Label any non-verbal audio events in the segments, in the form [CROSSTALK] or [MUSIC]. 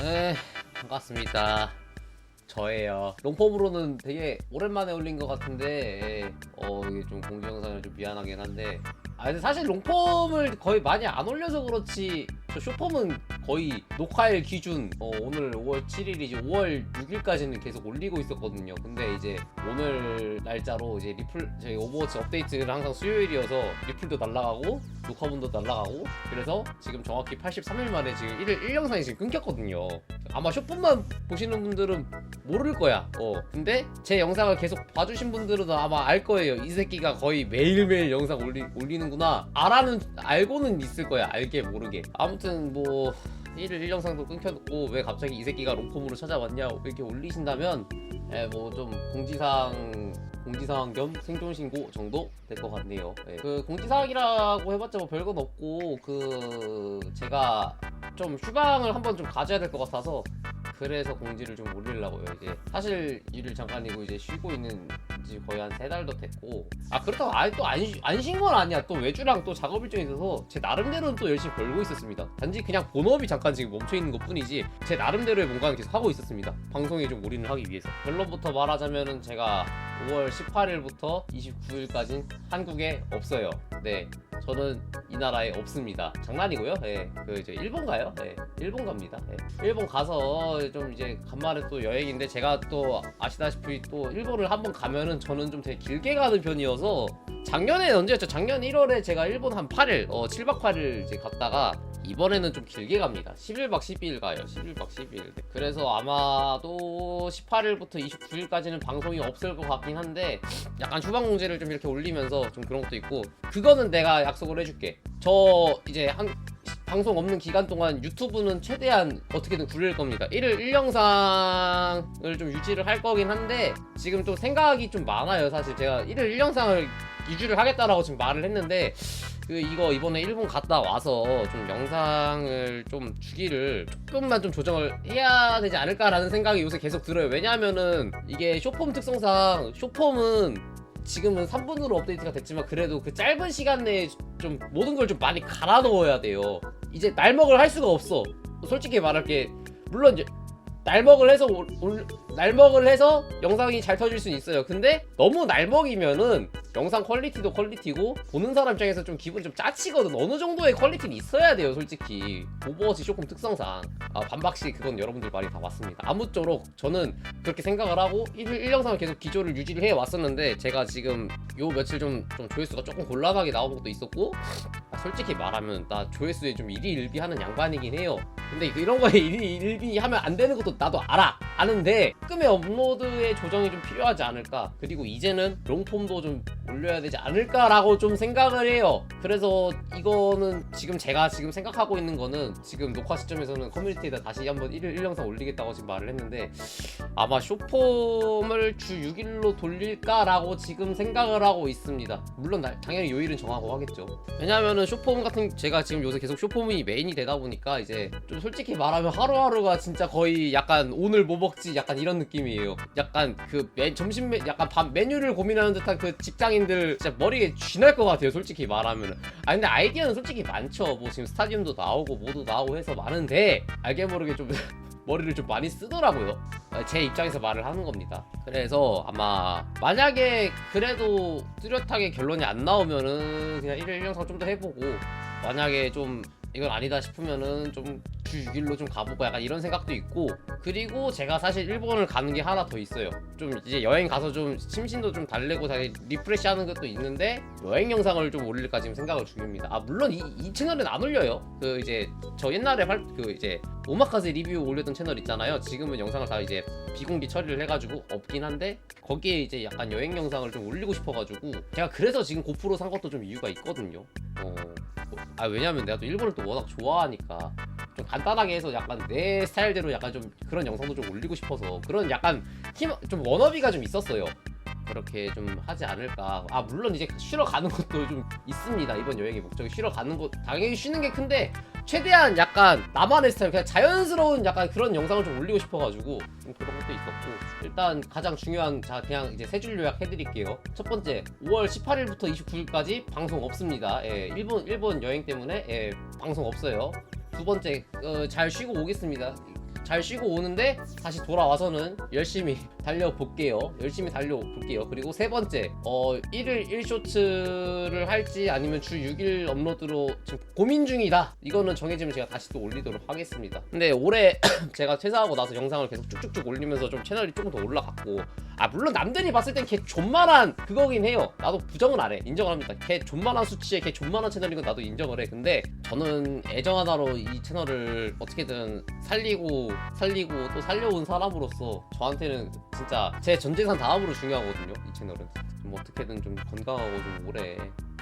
네, 반갑습니다. 저예요. 롱폼으로는 되게 오랜만에 올린 것 같은데, 예, 어, 이게 좀 공지 영상을 좀 미안하긴 한데, 아, 근데 사실 롱폼을 거의 많이 안 올려서 그렇지, 저 쇼폼은 거의 녹화일 기준, 어, 오늘 5월 7일이지 5월 6일까지는 계속 올리고 있었거든요. 근데 이제 오늘 날짜로 이제 리플, 저희 오버워치 업데이트는 항상 수요일이어서 리플도 날라가고, 녹화분도 날라가고, 그래서 지금 정확히 83일 만에 지금 1일 1영상이 지금 끊겼거든요. 아마 쇼폼만 보시는 분들은 모를 거야. 어. 근데 제 영상을 계속 봐주신 분들은 아마 알 거예요. 이 새끼가 거의 매일매일 영상 올리, 올리는구나. 알아는, 알고는 있을 거야. 알게 모르게. 아무튼 뭐, 1일 1영상도 끊겼고, 왜 갑자기 이 새끼가 롱폼으로 찾아왔냐, 이렇게 올리신다면, 예, 뭐좀 공지사항, 공지사항 겸 생존 신고 정도 될 것 같네요. 예, 그 공지사항이라고 해봤자 뭐 별건 없고, 그, 제가 좀 휴방을 한번 좀 가져야 될 것 같아서 그래서 공지를 좀 올리려고요 이제 사실 일을 잠깐이고 이제 쉬고 있는 지 거의 한 세 달도 됐고 아 그렇다고 아예 또안안쉰 건 아니야 또 외주랑 또 작업 일정이 있어서 제 나름대로는 또 열심히 벌고 있었습니다 단지 그냥 본업이 잠깐 지금 멈춰 있는 것 뿐이지 제 나름대로의 뭔가는 계속 하고 있었습니다 방송에 좀 올인을 하기 위해서 결론부터 말하자면은 제가 5월 18일부터 29일까지 한국에 없어요 네 저는 이 나라에 없습니다. 장난이고요. 예. 그 이제 일본 가요. 예. 일본 갑니다. 예. 일본 가서 좀 이제 간만에 또 여행인데 제가 또 아시다시피 또 일본을 한번 가면은 저는 좀 되게 길게 가는 편이어서 작년에 언제였죠? 작년 1월에 제가 일본 한 8일, 어 7박 8일 이제 갔다가 이번에는 좀 길게 갑니다. 11박 12일 가요. 11박 12일. 그래서 아마도 18일부터 29일까지는 방송이 없을 것 같긴 한데 약간 휴방 공지를 좀 이렇게 올리면서 좀 그런 것도 있고 그거는 내가 약속을 해줄게. 저 이제 한 방송 없는 기간 동안 유튜브는 최대한 어떻게든 굴릴 겁니다. 1일 1영상을 좀 유지를 할 거긴 한데 지금 좀 생각이 좀 많아요. 사실 제가 1일 1영상을 유지를 하겠다라고 지금 말을 했는데 그 이거 이번에 일본 갔다 와서 좀 영상을 좀 주기를 조금만 좀 조정을 해야 되지 않을까라는 생각이 요새 계속 들어요. 왜냐하면은 이게 쇼폼 특성상 쇼폼은 지금은 3분으로 업데이트가 됐지만 그래도 그 짧은 시간 내에 좀 모든 걸 좀 많이 갈아 넣어야 돼요. 이제 날먹을 할 수가 없어. 솔직히 말할게. 물론 이제 날먹을 해서 올, 올- 날먹을 해서 영상이 잘 터질 수는 있어요. 근데 너무 날먹이면은 영상 퀄리티도 퀄리티고 보는 사람 입장에서 좀 기분이 좀 짜치거든. 어느 정도의 퀄리티는 있어야 돼요, 솔직히. 오버워치 조금 특성상 아, 반박시 그건 여러분들 말이 다 맞습니다. 아무쪼록 저는 그렇게 생각을 하고 1일 1영상을 계속 기조를 유지를 해 왔었는데 제가 지금 요 며칠 좀, 좀 조회수가 조금 곤란하게 나온 것도 있었고 아, 솔직히 말하면 나 조회수에 좀 일희일비하는 양반이긴 해요. 근데 그 이런 거에 일희일비 하면 안 되는 것도 나도 알아. 아는데 가끔의 업로드에 조정이 좀 필요하지 않을까. 그리고 이제는 롱폼도 좀 올려야 되지 않을까라고 좀 생각을 해요. 그래서 이거는 지금 제가 지금 생각하고 있는 거는 지금 녹화 시점에서는 커뮤니티에다 다시 한번 1일 1영상 올리겠다고 지금 말을 했는데 아마 쇼폼을 주 6일로 돌릴까라고 지금 생각을 하고 있습니다. 물론 나- 당연히 요일은 정하고 하겠죠. 왜냐하면은 쇼폼 같은 제가 지금 요새 계속 쇼폼이 메인이 되다 보니까 이제 좀 솔직히 말하면 하루하루가 진짜 거의 약간 오늘 뭐 먹지 약간 이런 느낌이에요. 약간 그 메, 점심 메, 약간 밤 메뉴를 고민하는 듯한 그 직장인 들 진짜 머리에 쥐날 것 같아요. 솔직히 말하면은. 아 근데 아이디어는 솔직히 많죠. 뭐 지금 스타디움도 나오고 뭐도 나오고 해서 많은데 알게 모르게 좀 [LAUGHS] 머리를 좀 많이 쓰더라고요. 아, 제 입장에서 말을 하는 겁니다. 그래서 아마 만약에 그래도 뚜렷하게 결론이 안 나오면은 그냥 1일 1영상 좀 더 해보고 만약에 좀 이건 아니다 싶으면은 좀 주 6일로 좀 가보고 약간 이런 생각도 있고 그리고 제가 사실 일본을 가는 게 하나 더 있어요. 좀 이제 여행 가서 좀 심신도 좀 달래고 다시 리프레시 하는 것도 있는데 여행 영상을 좀 올릴까 지금 생각을 중입니다. 아 물론 이, 이 채널은 안 올려요. 그 이제 저 옛날에 할그 이제 오마카세 리뷰 올렸던 채널 있잖아요. 지금은 영상을 다 이제 비공개 처리를 해가지고 없긴 한데 거기에 이제 약간 여행 영상을 좀 올리고 싶어가지고 제가 그래서 지금 고프로 산 것도 좀 이유가 있거든요. 어, 아 왜냐면 내가 또 일본을 또 워낙 좋아하니까 좀 간단하게 해서 약간 내 스타일대로 약간 좀 그런 영상도 좀 올리고 싶어서 그런 약간 팀 좀 워너비가 좀 있었어요. 그렇게 좀 하지 않을까. 아 물론 이제 쉬러 가는 것도 좀 있습니다. 이번 여행의 목적이 쉬러 가는 것 당연히 쉬는 게 큰데 최대한 약간 나만의 스타일 그냥 자연스러운 약간 그런 영상을 좀 올리고 싶어가지고 좀 그런 것도 있었고 일단 가장 중요한 자 그냥 이제 세 줄 요약 해드릴게요. 첫 번째 5월 18일부터 29일까지 방송 없습니다. 예, 일본 일본 여행 때문에 예, 방송 없어요. 두 번째 어, 잘 쉬고 오겠습니다. 잘 쉬고 오는데 다시 돌아와서는 열심히 달려볼게요. 열심히 달려볼게요. 그리고 세 번째, 어 1일 1쇼츠를 할지 아니면 주 6일 업로드로 지금 고민 중이다. 이거는 정해지면 제가 다시 또 올리도록 하겠습니다. 근데 올해 [CLEARS THROAT] 제가 퇴사하고 나서 영상을 계속 쭉쭉쭉 올리면서 좀 채널이 조금 더 올라갔고 아 물론 남들이 봤을 땐 걔 존만한 그거긴 해요. 나도 부정은 안 해. 인정합니다. 걔 존만한 수치에 걔 존만한 채널인 건 나도 인정을 해. 근데 저는 애정 하나로 이 채널을 어떻게든 살리고 살리고 또 살려온 사람으로서 저한테는 진짜 제 전재산 다음으로 중요하거든요. 이 채널은 좀 어떻게든 좀 건강하고 좀 오래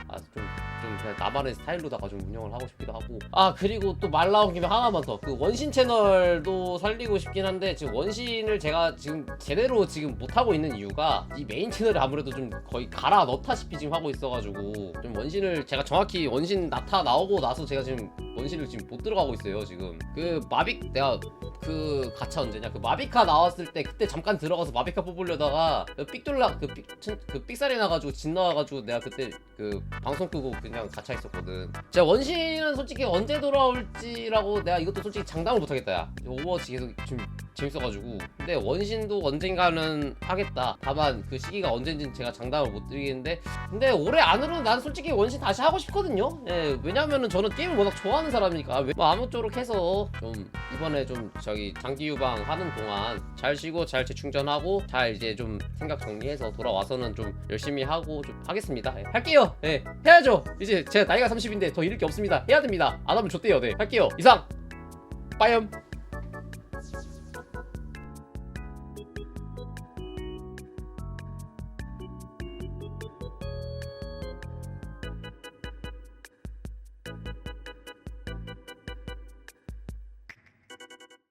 아 좀 좀 그냥 나만의 스타일로다가 좀 운영을 하고 싶기도 하고 아 그리고 또 말 나온 김에 하나만 더 그 원신 채널도 살리고 싶긴 한데 지금 원신을 제가 지금 제대로 지금 못 하고 있는 이유가 이 메인 채널이 아무래도 좀 거의 갈아 넣다시피 지금 하고 있어가지고 좀 원신을 제가 정확히 원신 나타 나오고 나서 제가 지금 원신을 지금 못 들어가고 있어요 지금. 그 마빅 내가 그 가차 언제냐? 그 마비카 나왔을 때 그때 잠깐 들어가서 마비카 뽑으려다가 그 삑돌라 그, 삑, 천- 그 삑살이 나가지고 진 나와가지고 내가 그때 그 방송 끄고 그냥 가차 있었거든. 제가 원신은 솔직히 언제 돌아올지라고 내가 이것도 솔직히 장담을 못하겠다 야. 오버워치 계속 지금 재밌어가지고. 근데 원신도 언젠가는 하겠다. 다만 그 시기가 언젠지는 제가 장담을 못 드리겠는데. 근데 올해 안으로는 난 솔직히 원신 다시 하고 싶거든요. 예, 왜냐면은 저는 게임을 워낙 좋아하는 사람이니까. 왜- 뭐 아무쪼록 해서 좀 이번에 좀 저기 장기 유방 하는 동안 잘 쉬고 잘 재충전하고 잘 이제 좀 생각 정리해서 돌아와서는 좀 열심히 하고 좀 하겠습니다. 예, 할게요. 예 해야죠. 이제 제가 나이가 30인데 더 잃을 게 없습니다. 해야 됩니다. 안 하면 좋대요. 네 할게요. 이상. 빠염